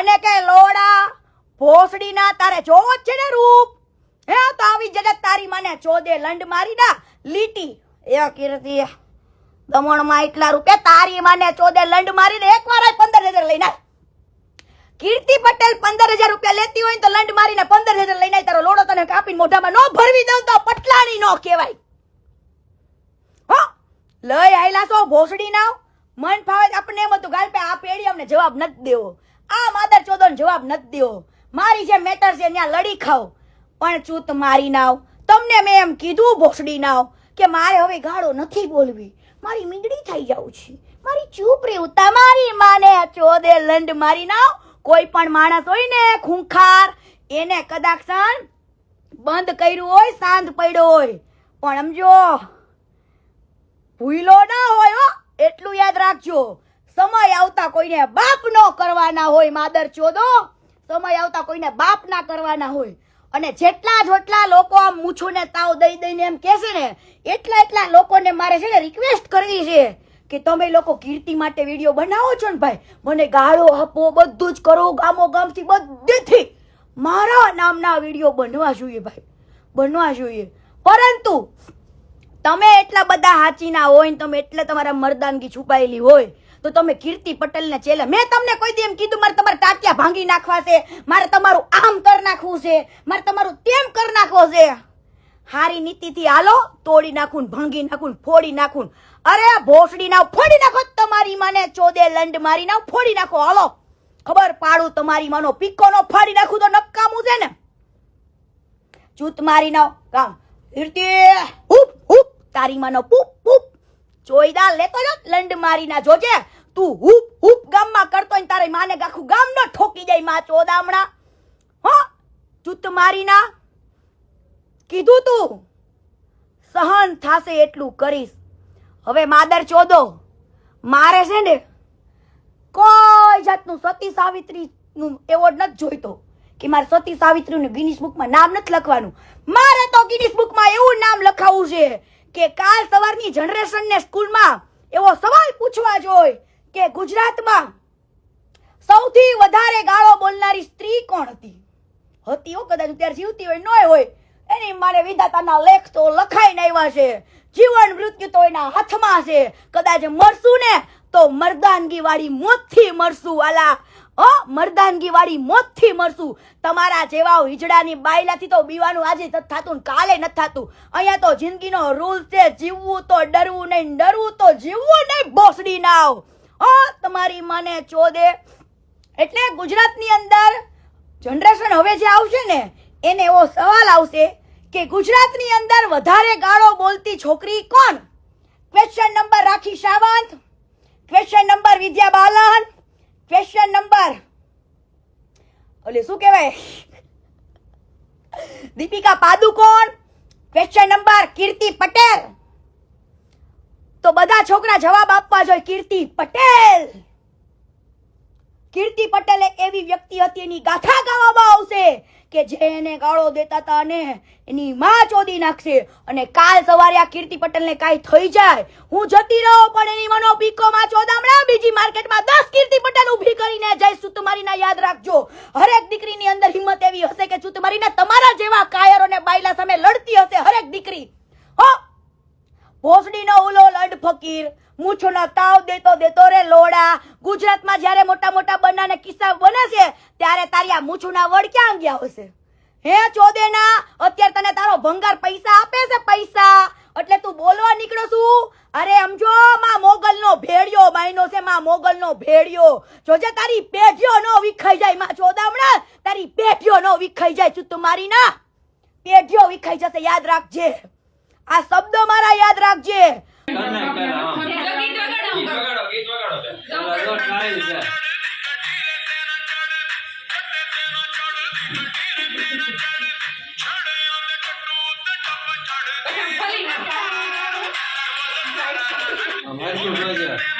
અને કે લોડા, ભોસડીના તારે જોવો જ છે ને રૂપ? હે તો આવી જગત તારી માને ચોદે લંડ મારી ના લીટી. એ કીર્તિ, દમણમાં એટલા રૂપે તારી માને ચોદે લંડ મારીને એકવાર પંદર હજાર લઈને. કીર્તિ પટેલ પંદર હજાર રૂપિયા લેતી હોય તો લંડ મારીને પંદર હજાર લઈને તારો લોડો તને કાપીને મોઢામાં નો ભરવી દઉં તો પટલાણી નો કહેવાય. હો, લઈ આયલા છો ભોસડી ના મન ફાવે આપણે એમ હતું ગાલ પે આ પેઢી અમને જવાબ નથી દેવો. આ માદર ચોદોને જવાબ નથી દેવો મારી જે મેટર છે ત્યાં લડી ખાઓ. પણ ચૂત મારી નાવ. તમને મેં એમ કીધું ભોસડી નાવ કે મારે હવે ગાળો નથી બોલવી. મારી મીંડળી થઈ જાઉં છે. મારી ચૂપ રહેવું તમારી માને ચોદે લંડ મારી નાવ. કોઈ પણ માણસ હોય ને ખૂંખાર, એને કદાચ બંધ કર્યું હોય શાંત પડ્યો હોય. પણ સમજો, ભૂલો ના હોય હો. એટલું યાદ રાખજો. સમય આવતા કોઈને બાપ નો કરવાના હોય, માદર ચોદો. સમય આવતા કોઈને બાપ ના કરવાના હોય. અને જેટલા જેટલા લોકો આમ મૂછું ને તાવ દઈ દઈને એમ કહેશે ને, એટલા એટલા લોકોને મારે છે ને રિક્વેસ્ટ કરવી છે કે તમે લોકો કીર્તિ માટે વીડિયો બનાવો છો ને ભાઈ? મને ગાળો આપો, બધું જ કરો, ગામો ગામથી બધેથી. મારા નામના વીડિયો બનવા જોઈએ ભાઈ, બનવા જોઈએ. પરંતુ તમે એટલા બધા હાચીના હોય ને તમે એટલે તમારા મરદાનગી છુપાયેલી હોય તો તમે કીર્તિ પટેલને ચેલે મેં તમને કોઈ દી એમ કીધું, મારે તમારે ટાટિયા ભાંગી નાખવા છે, મારે તમારું આમ કર નાખવું છે, મારે તમારું તેમ કર નાખવો છે. હારી નીતિથી હાલો, તોડી નાખું ભાંગી નાખું ફોડી નાખું અરે ભોસડી ના ફોડી નાખો તમારી માને, ચોદે લંડ મારી ના ફોડી નાખો, હાલો. ખબર પાડું તમારી માનો પીકો નો ફાડી નાખું તો નકામું છે ને. ચૂત મારી નાવ કામ. કીર્તિ, હુપ હુપ, તારી માનો પૂપ. પૂપ લેતો જો લંડ મારી ના જોજે. તું હુપ હુપ ગામમાં કરતો ને તારે માને આખું ગામ નો ઠોકી જાય માં ચોદામણા. હો ચૂત મારી ના કીધું તું, સહન થાશે એટલું કરીશ. હવે માદર ચોદો, મારે છે ને કોઈ જાતનું સતી સાવિત્રી નું એવોર્ડ નથી જોઈતો, કે મારે સતી સાવિત્રી નું ગિનિસ બુકમાં નામ નથી લખવાનું. મારે તો ગિનિસ બુકમાં એવું નામ લખાવવું છે કે કાલ સવારની જનરેશનને સ્કૂલમાં એવો સવાલ પૂછવા જોઈએ કે ગુજરાતમાં સૌથી વધારે ગાળો બોલનારી સ્ત્રી કોણ હતી? હતી હો કદાચ અત્યારે જીવતી હોય નોય હોય. એની મારે વિધાતાના લેખ તો લખાઈને આવ્યા છે. જીવન મૃત્યુ તો એના હાથમાં છે. કદાચ મરશું ને તો મર્દાનગી વાળી મોતથી મરશું આલા ઓ મર્દાનગી વાળી મોતથી મરશું. તમારા જેવા હિજડાની બાયલાથી તો બીવાનું આજે નથી થતું કાલે નથી થતું. અહીંયા તો જિંદગીનો રૂલ છે, જીવવું તો ડરવું નહીં, ડરવું તો જીવવું નહીં, બોસડી નાવ. ઓ તમારી મને ચોદે. એટલે ગુજરાતની અંદર જનરેશન હવે જે આવશે ને, એને એવો સવાલ આવશે કે ગુજરાતની અંદર વધારે ગાળો બોલતી છોકરી કોણ? Question number Rakhi Sawant question number Vidya Balan question number ઓલે શું કહેવાય? Deepika Padukone. Question number Kirti Patel. તો બધા છોકરા જવાબ આપવા જોઈએ, કીર્તિ પટેલ. કીર્તિ પટેલ એક એવી વ્યક્તિ હતી, એની ગાથા ગાવામાં આવશે કે જે એને ગાળો દેતા હતા અને એની માં ચોદી નાખશે. અને કાલ સવારે આ કીર્તિ પટેલને કાંઈ થઈ જાય. હું જતી રહું, પણ એની મનો પીકો માં ચોદામણા, બીજી માર્કેટમાં દસ કીર્તિ કરીને જઈશું તમારી ના યાદ રાખજો. હરેક દીકરીની અંદર હિંમત એવી હશે કે શું તમારી જેવા કાયરોને બાયલા સામે લડતી હશે હરેક દીકરી. હો! ભોસડીનો ઉલો લડ ફકીર, મૂછોનો તાવ દેતો દેતો રે લોડા. ગુજરાતમાં જ્યારે મોટા મોટા બનાને કિસ્સા બને છે ત્યારે તારી આ મૂછોના વડ ક્યાં ગયા હશે? હે ચોદેના, અત્યારે તને તારો ભંગાર પૈસા આપે છે, પૈસા. એટલે તું બોલવા નીકળો છું અરે સમજો માં મોગલનો બાયનો છે માં મોગલનો ભેડિયો જોજે તારી પેઢીઓ નો વિખાઈ જાય માં ચોદામણા તારી પેઢીઓ નો વિખાઈ જાય તું મારી ના પેઢીઓ વિખાઈ જશે યાદ રાખજે આ શબ્દો મારા યાદ રાખજે ગીત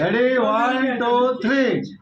રેડી વન ટુ થ્રી